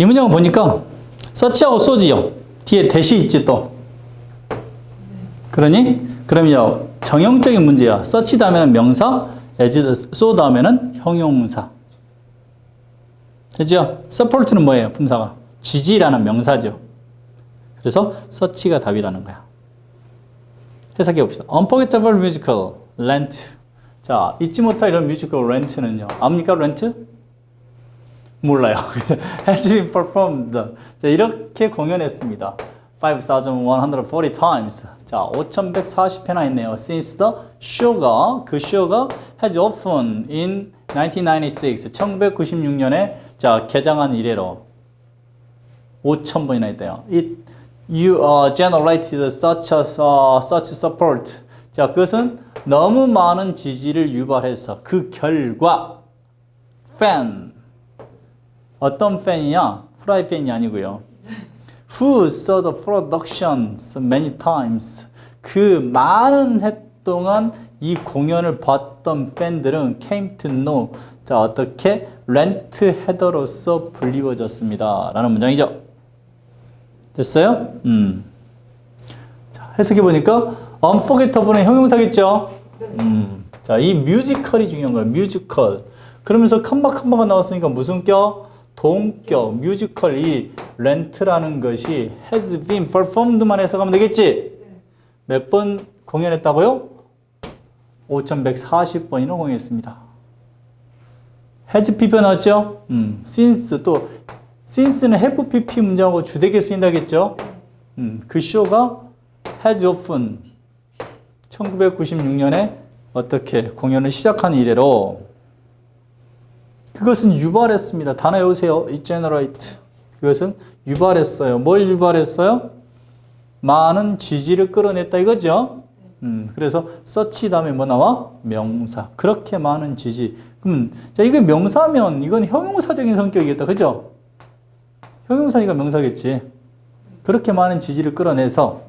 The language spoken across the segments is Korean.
이 문장을 보니까 서치하고 쏘지요. 뒤에 대시 있지 또. 그러니 그럼요 정형적인 문제야. 서치 다음에는 명사, 쏘 다음에는 형용사. 되죠? support는 뭐예요? 품사가 지지라는 명사죠. 그래서 서치가 답이라는 거야. 해석해 봅시다. Unforgettable musical, Rent. 자, 잊지 못할 이런 뮤지컬 렌트는요. 압니까, 렌트? 몰라요. has been performed. 자, 이렇게 공연했습니다. 5,140 times. 자, 5,140회나 했네요. Since the show가, 그 show가 has often in 1996, 1996년에 자, 개장한 이래로 5,000번이나 했대요. It you uh, generated such a uh, such support. 자, 그것은 너무 많은 지지를 유발해서 그 결과 fan 어떤 팬이야? 프라이 팬이 아니고요. Who saw the production many times. 그 많은 해 동안 이 공연을 봤던 팬들은 came to know. 자, 어떻게 렌트 헤더로서 불리워졌습니다. 라는 문장이죠. 됐어요? 음. 자, 해석해 보니까 unforgettable은 형용사겠죠? 음. 자, 이 뮤지컬이 중요한 거예요. 뮤지컬. 그러면서 컴마 컴마가 나왔으니까 무슨 껴? 동격, 뮤지컬 이 렌트라는 것이 has been performed만 해석하면 되겠지? 몇 번 공연했다고요? 5140번이나 공연했습니다. has pp 나왔죠? 음, since 또 since는 have pp 문장하고 주되게 쓰인다겠죠? 음, 그 쇼가 has often 1996년에 어떻게 공연을 시작한 이래로 그것은 유발했습니다. 단어 외우세요. generate. 그것은 유발했어요. 뭘 유발했어요? 많은 지지를 끌어냈다 이거죠. 음, 그래서 서치 다음에 뭐 나와? 명사. 그렇게 많은 지지. 그럼 자 이게 명사면 이건 형용사적인 성격이겠다. 그죠? 형용사니까 명사겠지. 그렇게 많은 지지를 끌어내서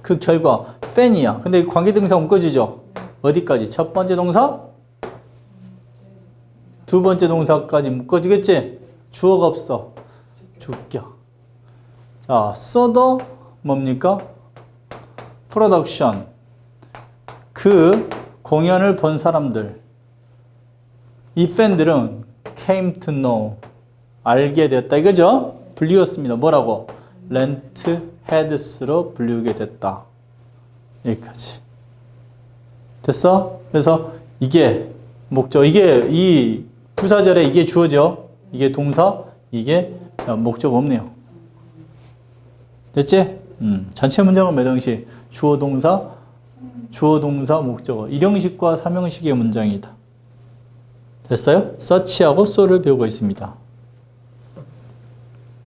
그 결과 팬이야. 근데 관계대명사 묶어지죠. 어디까지? 첫 번째 동사, 두 번째 동사까지 묶어지겠지? 주어가 없어. 주격. 자, 써더 뭡니까? 프로덕션. 그 공연을 본 사람들. 이 팬들은 came to know. 알게 되었다. 이거죠? 불리웠습니다. 뭐라고? 렌트 헤드스로 불리우게 됐다. 여기까지. 됐어? 그래서 이게 목적, 이게 이 부사절에 이게 주어죠. 이게 동사, 이게 자, 목적 없네요. 됐지? 음, 전체 문장은 몇 형식? 주어 동사, 주어 동사 목적어. 일형식과 삼형식의 문장이다. 됐어요? 서치하고 쏘를 배우고 있습니다.